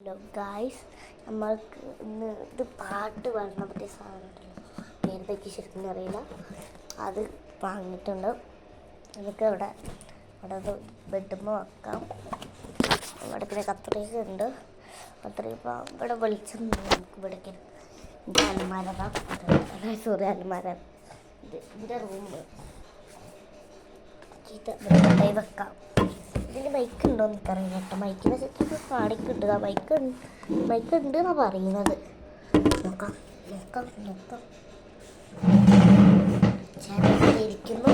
Hello guys നമ്മൾക്ക് ഇന്ന് ഇത് പാട്ട് പാടുന്ന പറ്റിയ സാധനമുണ്ടല്ലോ പേരെന്തൊക്കെ ശരിക്കും അറിയില്ല. അത് വാങ്ങിയിട്ടുണ്ട്. നമുക്ക് ഇവിടെ ഇവിടെ അത് ബെഡുമ്പോൾ വെക്കാം. ഇവിടെ പിന്നെ കത്രിക ഉണ്ട്. കത്രിക ഇപ്പോൾ ഇവിടെ വെളിച്ചം നമുക്ക് ഇവിടെ ഇത് അലമാര അതായത് സോറി അലമാര. ഇത് ഇതിന്റെ റൂം ഇത് വെക്കാം. ഇതിന് ബൈക്ക് ഉണ്ടോ എന്ന് എനിക്കറിയില്ല കേട്ടോ. ബൈക്കിനെ സെറ്റപ്പ് കാണിക്കുന്നുണ്ട് ആ ബൈക്ക് ബൈക്ക് ഉണ്ട് എന്നാണ് പറയുന്നത്. നോക്കാം നോക്കാം നോക്കാം. ഇരിക്കുന്നു.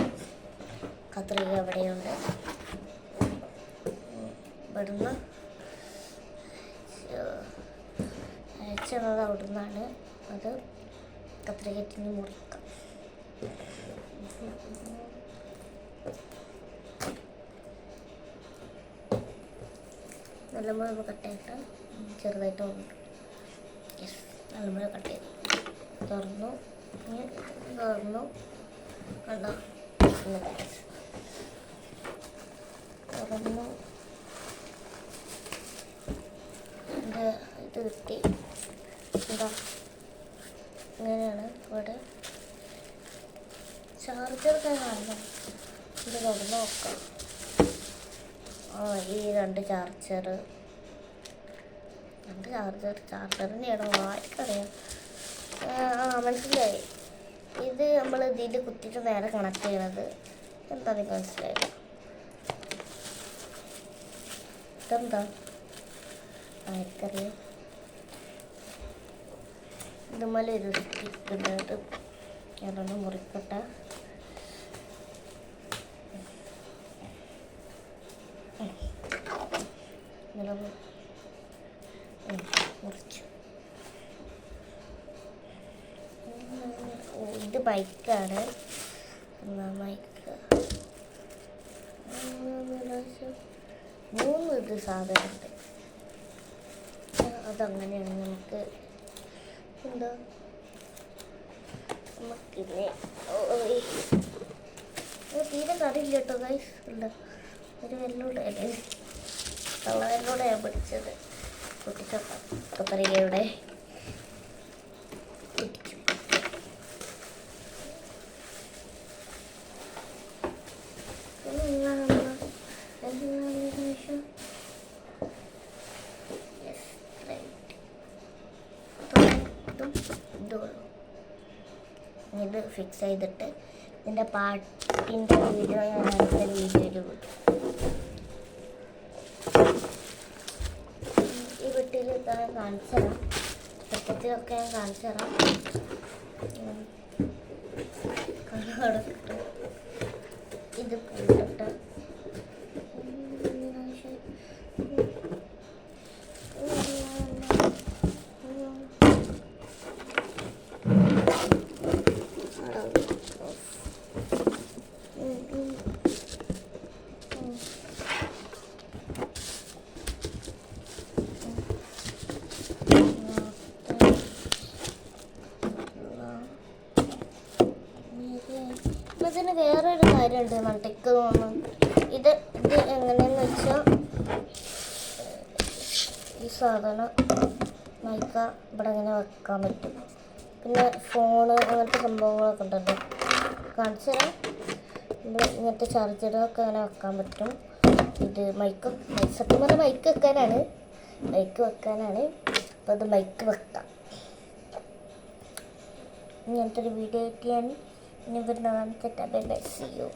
കത്രിക എവിടെയുണ്ട് ഇവിടുന്ന് അയച്ചത് അവിടെ നിന്നാണ് അത് കത്രികറ്റിന് മുറിക്കാം. നല്ലപോലെ ഒന്ന് കട്ട് ചെയ്തിട്ട് ചെറുതായിട്ട് വന്നു യെസ് നല്ലപോലെ കട്ട് ചെയ്തു. തുറന്നു. തുറന്നു. കണ്ടോ. തുറന്നു. ഇത് ഇത് കിട്ടി. എന്താ ഇങ്ങനെയാണ് ഇവിടെ ചാർജർ കാണണം. ഇത് തുറന്ന് നോക്കാം. ഈ രണ്ട് ചാർജർ രണ്ട് ചാർജർ ചാർജറിന്റെ ഇടം ആർക്കറിയാം ആ മനസ്സിലായി. ഇത് നമ്മൾ ഇതിൽ കുത്തിയിട്ട് നേരെ കണക്ട് ചെയ്യണത് എന്താ നിങ്ങൾക്ക് മനസ്സിലായില്ല ഇതെന്താ? ആർക്കറിയാം ഇതുപോലെ ഒരു സ്റ്റിക്ക് ഉണ്ട് ഞാനൊന്ന് മുറിക്കട്ടെ. ഇങ്ങനെ മുറിച്ചു ഓ ഇത് ബൈക്കാണ് ബൈക്ക് മൂന്ന് ഇത് സാധനമുണ്ട്. അതങ്ങനെയാണ് നമുക്ക് എന്താ? ഇത് തീരെ കറിയില്ല കേട്ടോ ഗൈസ് ഉണ്ട് ഒരു വെല്ലുവിളി തള്ളവരിലൂടെ ഞാൻ പിടിച്ചത്. പൊട്ടിച്ചു ഇത് ഫിക്സ് ചെയ്തിട്ട് ഇതിന്റെ പാട്ടിന്റെ വീഡിയോ ഞാൻ അടുത്ത വീഡിയോയിൽ വിടും ഈ വീട്ടിലൊക്കെ ഞാൻ കാണിച്ചു തരാം. ചെറുപ്പത്തിലൊക്കെ ഞാൻ കാണിച്ചു തരാം. ഇത് പൂട്ടിട്ട് വേറൊരു കാര്യമുണ്ട് മണ്ടയ്ക്ക് തോന്നുന്നു. ഇത് ഇത് എങ്ങനെയെന്ന് വെച്ചാൽ ഈ സാധനം മൈക്ക ഇവിടെ ഇങ്ങനെ വെക്കാൻ പറ്റും. പിന്നെ ഫോണ് അങ്ങനത്തെ സംഭവങ്ങളൊക്കെ ഉണ്ടല്ലോ. കാണിച്ചു തരാം. നമ്മൾ ഇങ്ങനത്തെ ചാർജറൊക്കെ അങ്ങനെ വെക്കാൻ പറ്റും. ഇത് മൈക്ക് സത്യം പറഞ്ഞാൽ മൈക്ക് വെക്കാനാണ്. മൈക്ക് വെക്കാനാണ്. അപ്പോൾ അത് മൈക്ക് വെക്കാം. ഇങ്ങനത്തെ ഒരു വീഡിയോ ആയിട്ട് ഞാൻ ഇനി തെറ്റാ ബൈ ബൈ സി യു